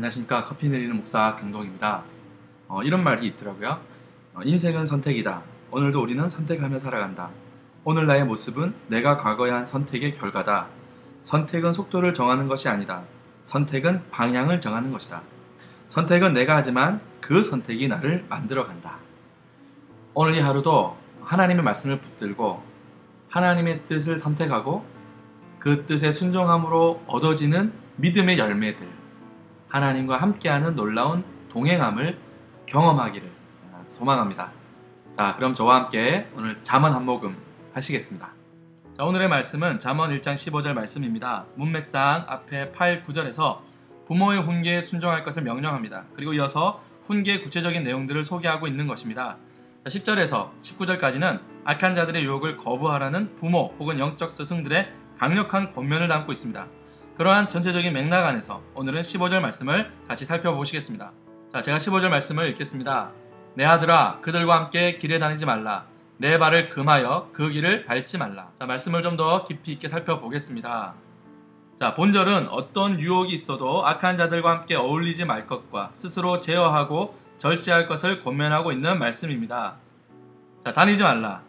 안녕하십니까 커피 내리는 목사 경동입니다. 어, 이런 말이 있더라고요. 어, 인생은 선택이다. 오늘도 우리는 선택하며 살아간다. 오늘 나의 모습은 내가 과거에 한 선택의 결과다. 선택은 속도를 정하는 것이 아니다. 선택은 방향을 정하는 것이다. 선택은 내가 하지만 그 선택이 나를 만들어 간다. 오늘 이 하루도 하나님의 말씀을 붙들고 하나님의 뜻을 선택하고 그 뜻에 순종함으로 얻어지는 믿음의 열매들, 하나님과 함께하는 놀라운 동행함을 경험하기를 소망합니다. 자, 그럼 저와 함께 오늘 잠언 한 모금 하시겠습니다. 자, 오늘의 말씀은 잠언 1장 15절 말씀입니다. 문맥상 앞에 8, 9절에서 부모의 훈계에 순종할 것을 명령합니다. 그리고 이어서 훈계의 구체적인 내용들을 소개하고 있는 것입니다. 자, 10절에서 19절까지는 악한 자들의 유혹을 거부하라는 부모 혹은 영적 스승들의 강력한 권면을 담고 있습니다. 그러한 전체적인 맥락 안에서 오늘은 15절 말씀을 같이 살펴보시겠습니다. 자, 제가 15절 말씀을 읽겠습니다. 내 아들아, 그들과 함께 길에 다니지 말라. 내 발을 금하여 그 길을 밟지 말라. 자, 말씀을 좀 더 깊이 있게 살펴보겠습니다. 자, 본절은 어떤 유혹이 있어도 악한 자들과 함께 어울리지 말 것과 스스로 제어하고 절제할 것을 권면하고 있는 말씀입니다. 자, 다니지 말라.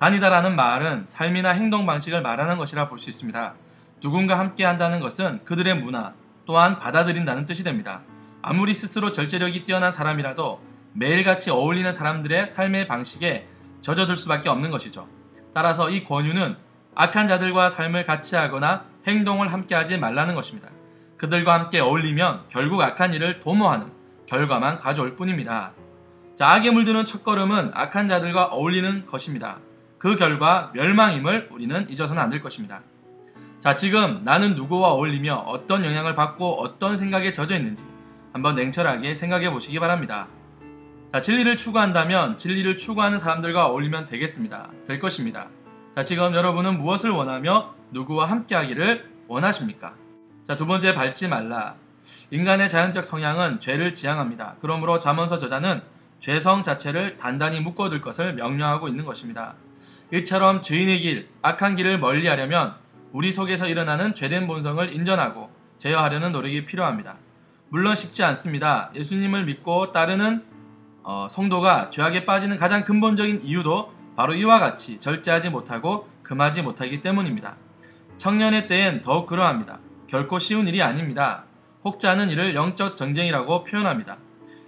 다니다라는 말은 삶이나 행동 방식을 말하는 것이라 볼 수 있습니다. 누군가 함께 한다는 것은 그들의 문화 또한 받아들인다는 뜻이 됩니다. 아무리 스스로 절제력이 뛰어난 사람이라도 매일같이 어울리는 사람들의 삶의 방식에 젖어들 수밖에 없는 것이죠. 따라서 이 권유는 악한 자들과 삶을 같이 하거나 행동을 함께 하지 말라는 것입니다. 그들과 함께 어울리면 결국 악한 일을 도모하는 결과만 가져올 뿐입니다. 자, 악에 물드는 첫걸음은 악한 자들과 어울리는 것입니다. 그 결과 멸망임을 우리는 잊어서는 안 될 것입니다. 자, 지금 나는 누구와 어울리며 어떤 영향을 받고 어떤 생각에 젖어 있는지 한번 냉철하게 생각해 보시기 바랍니다. 자, 진리를 추구한다면 진리를 추구하는 사람들과 어울리면 되겠습니다. 될 것입니다. 자, 지금 여러분은 무엇을 원하며 누구와 함께 하기를 원하십니까? 자, 두 번째 밟지 말라. 인간의 자연적 성향은 죄를 지향합니다. 그러므로 잠언서 저자는 죄성 자체를 단단히 묶어둘 것을 명령하고 있는 것입니다. 이처럼 죄인의 길, 악한 길을 멀리 하려면 우리 속에서 일어나는 죄된 본성을 인정하고 제어하려는 노력이 필요합니다. 물론 쉽지 않습니다. 예수님을 믿고 따르는 어, 성도가 죄악에 빠지는 가장 근본적인 이유도 바로 이와 같이 절제하지 못하고 금하지 못하기 때문입니다. 청년의 때엔 더욱 그러합니다. 결코 쉬운 일이 아닙니다. 혹자는 이를 영적 전쟁이라고 표현합니다.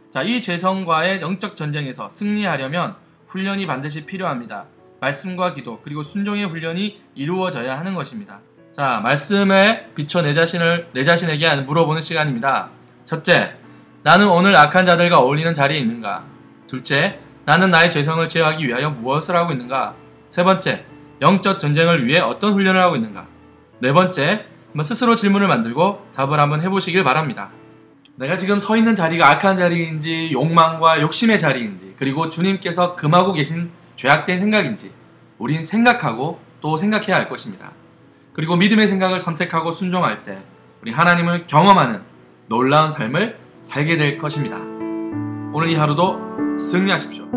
자, 이 죄성과의 영적 전쟁에서 승리하려면 훈련이 반드시 필요합니다. 말씀과 기도 그리고 순종의 훈련이 이루어져야 하는 것입니다. 자, 말씀에 비춰 내 자신을 내 자신에게 물어보는 시간입니다. 첫째, 나는 오늘 악한 자들과 어울리는 자리에 있는가? 둘째, 나는 나의 죄성을 제어하기 위하여 무엇을 하고 있는가? 세 번째, 영적 전쟁을 위해 어떤 훈련을 하고 있는가? 네 번째, 스스로 질문을 만들고 답을 한번 해보시길 바랍니다. 내가 지금 서 있는 자리가 악한 자리인지 욕망과 욕심의 자리인지 그리고 주님께서 금하고 계신 죄악된 생각인지 우린 생각하고 또 생각해야 할 것입니다. 그리고 믿음의 생각을 선택하고 순종할 때 우리 하나님을 경험하는 놀라운 삶을 살게 될 것입니다. 오늘 이 하루도 승리하십시오.